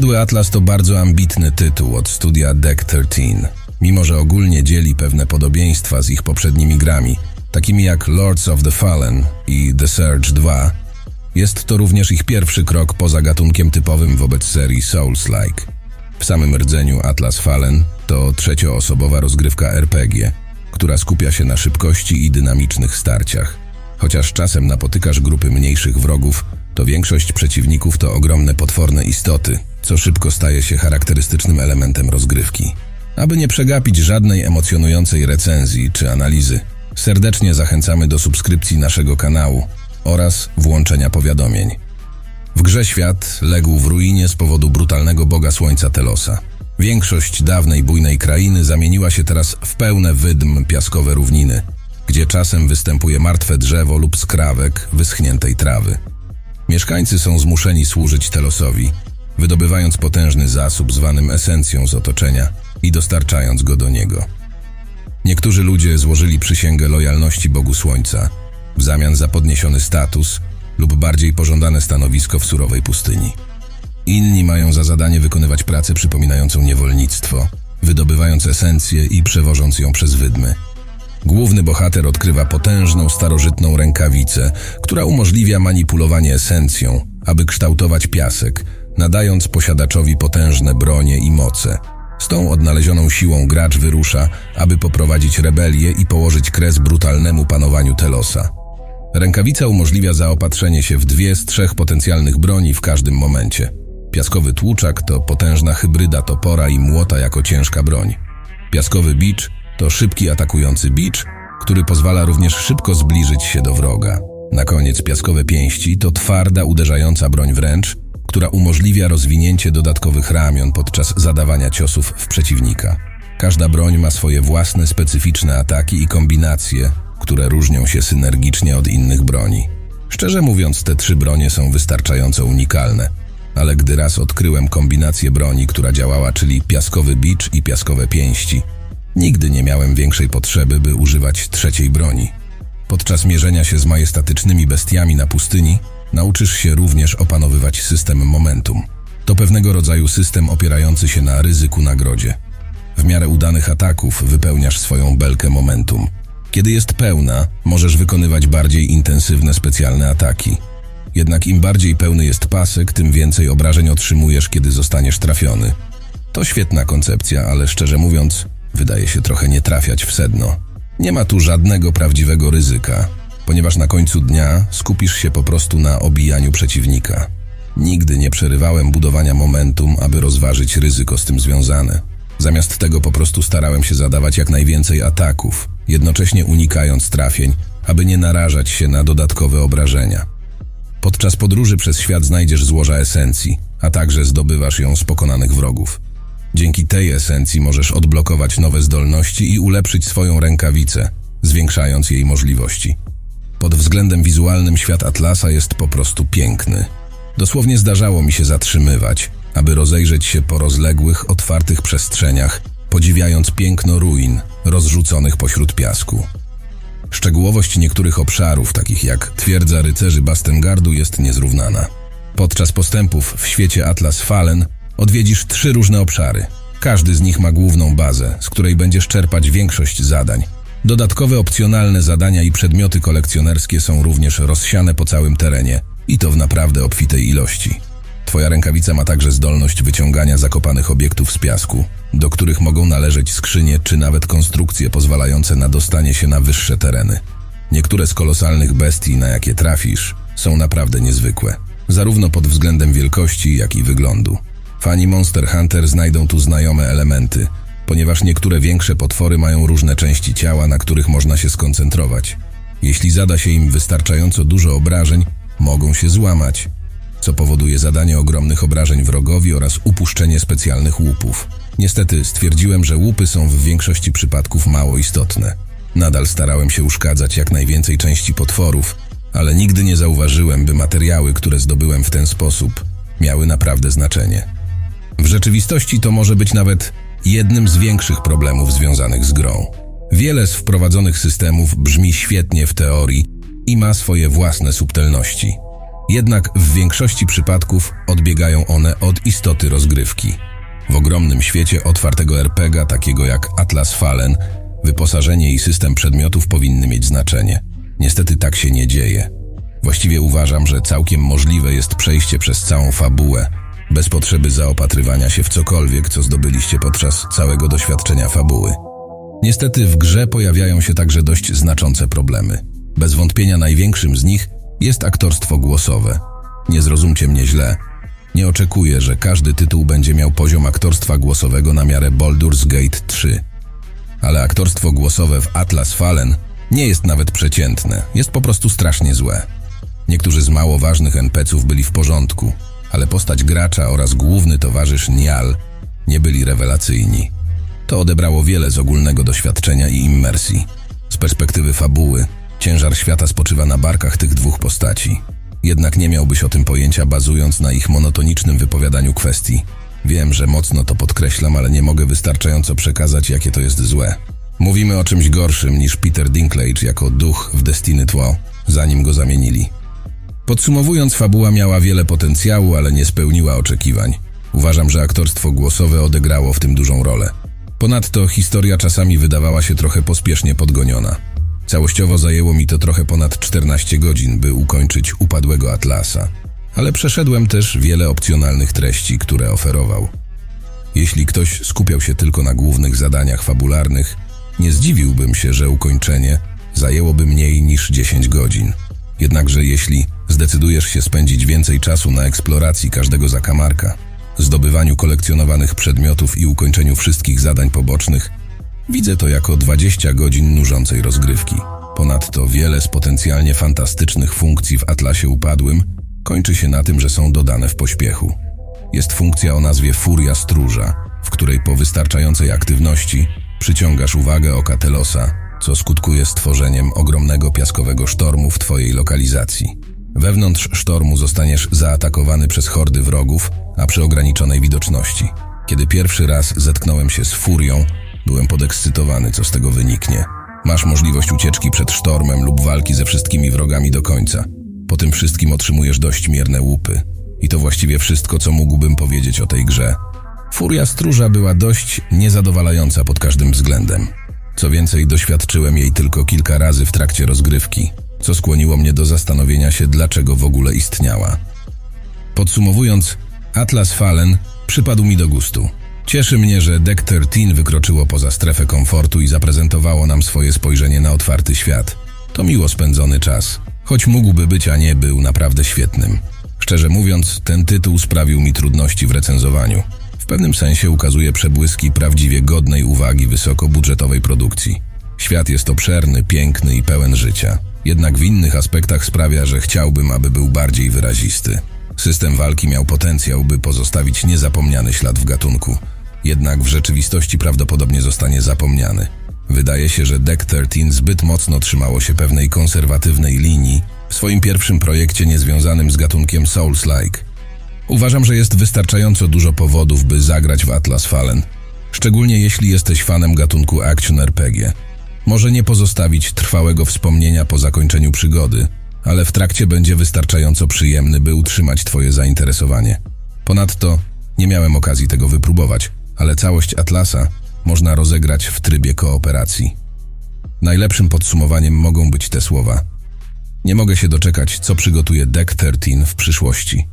Upadły Atlas to bardzo ambitny tytuł od studia Deck 13, mimo że ogólnie dzieli pewne podobieństwa z ich poprzednimi grami, takimi jak Lords of the Fallen i The Surge 2. Jest to również ich pierwszy krok poza gatunkiem typowym wobec serii Souls-like. W samym rdzeniu Atlas Fallen to trzecioosobowa rozgrywka RPG, która skupia się na szybkości i dynamicznych starciach. Chociaż czasem napotykasz grupy mniejszych wrogów, to większość przeciwników to ogromne potworne istoty, co szybko staje się charakterystycznym elementem rozgrywki. Aby nie przegapić żadnej emocjonującej recenzji czy analizy, serdecznie zachęcamy do subskrypcji naszego kanału oraz włączenia powiadomień. W grze świat legł w ruinie z powodu brutalnego boga słońca Telosa. Większość dawnej bujnej krainy zamieniła się teraz w pełne wydm piaskowe równiny, gdzie czasem występuje martwe drzewo lub skrawek wyschniętej trawy. Mieszkańcy są zmuszeni służyć Telosowi, wydobywając potężny zasób zwanym esencją z otoczenia i dostarczając go do niego. Niektórzy ludzie złożyli przysięgę lojalności Bogu Słońca w zamian za podniesiony status lub bardziej pożądane stanowisko w surowej pustyni. Inni mają za zadanie wykonywać pracę przypominającą niewolnictwo, wydobywając esencję i przewożąc ją przez wydmy. Główny bohater odkrywa potężną, starożytną rękawicę, która umożliwia manipulowanie esencją, aby kształtować piasek, nadając posiadaczowi potężne bronie i moce. Z tą odnalezioną siłą gracz wyrusza, aby poprowadzić rebelię i położyć kres brutalnemu panowaniu Telosa. Rękawica umożliwia zaopatrzenie się w dwie z trzech potencjalnych broni w każdym momencie. Piaskowy tłuczak to potężna hybryda topora i młota jako ciężka broń. Piaskowy bicz to szybki atakujący bicz, który pozwala również szybko zbliżyć się do wroga. Na koniec piaskowe pięści to twarda, uderzająca broń wręcz, która umożliwia rozwinięcie dodatkowych ramion podczas zadawania ciosów w przeciwnika. Każda broń ma swoje własne specyficzne ataki i kombinacje, które różnią się synergicznie od innych broni. Szczerze mówiąc, te trzy bronie są wystarczająco unikalne, ale gdy raz odkryłem kombinację broni, która działała, czyli piaskowy bicz i piaskowe pięści, nigdy nie miałem większej potrzeby, by używać trzeciej broni. Podczas mierzenia się z majestatycznymi bestiami na pustyni, nauczysz się również opanowywać system momentum. To pewnego rodzaju system opierający się na ryzyku nagrodzie. W miarę udanych ataków wypełniasz swoją belkę momentum. Kiedy jest pełna, możesz wykonywać bardziej intensywne specjalne ataki. Jednak im bardziej pełny jest pasek, tym więcej obrażeń otrzymujesz, kiedy zostaniesz trafiony. To świetna koncepcja, ale szczerze mówiąc, wydaje się trochę nie trafiać w sedno. Nie ma tu żadnego prawdziwego ryzyka, ponieważ na końcu dnia skupisz się po prostu na obijaniu przeciwnika. Nigdy nie przerywałem budowania momentum, aby rozważyć ryzyko z tym związane. Zamiast tego po prostu starałem się zadawać jak najwięcej ataków, jednocześnie unikając trafień, aby nie narażać się na dodatkowe obrażenia. Podczas podróży przez świat znajdziesz złoża esencji, a także zdobywasz ją z pokonanych wrogów. Dzięki tej esencji możesz odblokować nowe zdolności i ulepszyć swoją rękawicę, zwiększając jej możliwości. Pod względem wizualnym świat Atlasa jest po prostu piękny. Dosłownie zdarzało mi się zatrzymywać, aby rozejrzeć się po rozległych, otwartych przestrzeniach, podziwiając piękno ruin rozrzuconych pośród piasku. Szczegółowość niektórych obszarów, takich jak twierdza rycerzy Bastengardu, jest niezrównana. Podczas postępów w świecie Atlas Fallen odwiedzisz trzy różne obszary. Każdy z nich ma główną bazę, z której będziesz czerpać większość zadań. Dodatkowe opcjonalne zadania i przedmioty kolekcjonerskie są również rozsiane po całym terenie i to w naprawdę obfitej ilości. Twoja rękawica ma także zdolność wyciągania zakopanych obiektów z piasku, do których mogą należeć skrzynie czy nawet konstrukcje pozwalające na dostanie się na wyższe tereny. Niektóre z kolosalnych bestii, na jakie trafisz, są naprawdę niezwykłe, zarówno pod względem wielkości, jak i wyglądu. Fani Monster Hunter znajdą tu znajome elementy, ponieważ niektóre większe potwory mają różne części ciała, na których można się skoncentrować. Jeśli zada się im wystarczająco dużo obrażeń, mogą się złamać, co powoduje zadanie ogromnych obrażeń wrogowi oraz upuszczenie specjalnych łupów. Niestety stwierdziłem, że łupy są w większości przypadków mało istotne. Nadal starałem się uszkadzać jak najwięcej części potworów, ale nigdy nie zauważyłem, by materiały, które zdobyłem w ten sposób, miały naprawdę znaczenie. W rzeczywistości to może być nawet jednym z większych problemów związanych z grą. Wiele z wprowadzonych systemów brzmi świetnie w teorii i ma swoje własne subtelności. Jednak w większości przypadków odbiegają one od istoty rozgrywki. W ogromnym świecie otwartego RPGa, takiego jak Atlas Fallen, wyposażenie i system przedmiotów powinny mieć znaczenie. Niestety tak się nie dzieje. Właściwie uważam, że całkiem możliwe jest przejście przez całą fabułę, bez potrzeby zaopatrywania się w cokolwiek, co zdobyliście podczas całego doświadczenia fabuły. Niestety w grze pojawiają się także dość znaczące problemy. Bez wątpienia największym z nich jest aktorstwo głosowe. Nie zrozumcie mnie źle. Nie oczekuję, że każdy tytuł będzie miał poziom aktorstwa głosowego na miarę Baldur's Gate 3. Ale aktorstwo głosowe w Atlas Fallen nie jest nawet przeciętne, jest po prostu strasznie złe. Niektórzy z mało ważnych NPC-ów byli w porządku, ale postać gracza oraz główny towarzysz Nial nie byli rewelacyjni. To odebrało wiele z ogólnego doświadczenia i immersji. Z perspektywy fabuły, ciężar świata spoczywa na barkach tych dwóch postaci. Jednak nie miałbyś o tym pojęcia bazując na ich monotonicznym wypowiadaniu kwestii. Wiem, że mocno to podkreślam, ale nie mogę wystarczająco przekazać, jakie to jest złe. Mówimy o czymś gorszym niż Peter Dinklage jako duch w Destiny Tło, zanim go zamienili. Podsumowując, fabuła miała wiele potencjału, ale nie spełniła oczekiwań. Uważam, że aktorstwo głosowe odegrało w tym dużą rolę. Ponadto historia czasami wydawała się trochę pospiesznie podgoniona. Całościowo zajęło mi to trochę ponad 14 godzin, by ukończyć upadłego Atlasa. Ale przeszedłem też wiele opcjonalnych treści, które oferował. Jeśli ktoś skupiał się tylko na głównych zadaniach fabularnych, nie zdziwiłbym się, że ukończenie zajęłoby mniej niż 10 godzin. Jednakże jeśli zdecydujesz się spędzić więcej czasu na eksploracji każdego zakamarka, zdobywaniu kolekcjonowanych przedmiotów i ukończeniu wszystkich zadań pobocznych, widzę to jako 20 godzin nużącej rozgrywki. Ponadto wiele z potencjalnie fantastycznych funkcji w Atlasie Upadłym kończy się na tym, że są dodane w pośpiechu. Jest funkcja o nazwie Furia Stróża, w której po wystarczającej aktywności przyciągasz uwagę oka Telosa, co skutkuje stworzeniem ogromnego piaskowego sztormu w Twojej lokalizacji. Wewnątrz sztormu zostaniesz zaatakowany przez hordy wrogów, a przy ograniczonej widoczności. Kiedy pierwszy raz zetknąłem się z furią, byłem podekscytowany, co z tego wyniknie. Masz możliwość ucieczki przed sztormem lub walki ze wszystkimi wrogami do końca. Po tym wszystkim otrzymujesz dość mierne łupy. I to właściwie wszystko, co mógłbym powiedzieć o tej grze. Furia Stróża była dość niezadowalająca pod każdym względem. Co więcej, doświadczyłem jej tylko kilka razy w trakcie rozgrywki, co skłoniło mnie do zastanowienia się, dlaczego w ogóle istniała. Podsumowując, Atlas Fallen przypadł mi do gustu. Cieszy mnie, że Deck 13 wykroczyło poza strefę komfortu i zaprezentowało nam swoje spojrzenie na otwarty świat. To miło spędzony czas, choć mógłby być, a nie był naprawdę świetnym. Szczerze mówiąc, ten tytuł sprawił mi trudności w recenzowaniu. Pewnym sensie ukazuje przebłyski prawdziwie godnej uwagi wysokobudżetowej produkcji. Świat jest obszerny, piękny i pełen życia. Jednak w innych aspektach sprawia, że chciałbym, aby był bardziej wyrazisty. System walki miał potencjał, by pozostawić niezapomniany ślad w gatunku. Jednak w rzeczywistości prawdopodobnie zostanie zapomniany. Wydaje się, że Deck 13 zbyt mocno trzymało się pewnej konserwatywnej linii w swoim pierwszym projekcie niezwiązanym z gatunkiem Souls-like. Uważam, że jest wystarczająco dużo powodów, by zagrać w Atlas Fallen, szczególnie jeśli jesteś fanem gatunku Action RPG. Może nie pozostawić trwałego wspomnienia po zakończeniu przygody, ale w trakcie będzie wystarczająco przyjemny, by utrzymać Twoje zainteresowanie. Ponadto nie miałem okazji tego wypróbować, ale całość Atlasa można rozegrać w trybie kooperacji. Najlepszym podsumowaniem mogą być te słowa. Nie mogę się doczekać, co przygotuje Deck 13 w przyszłości.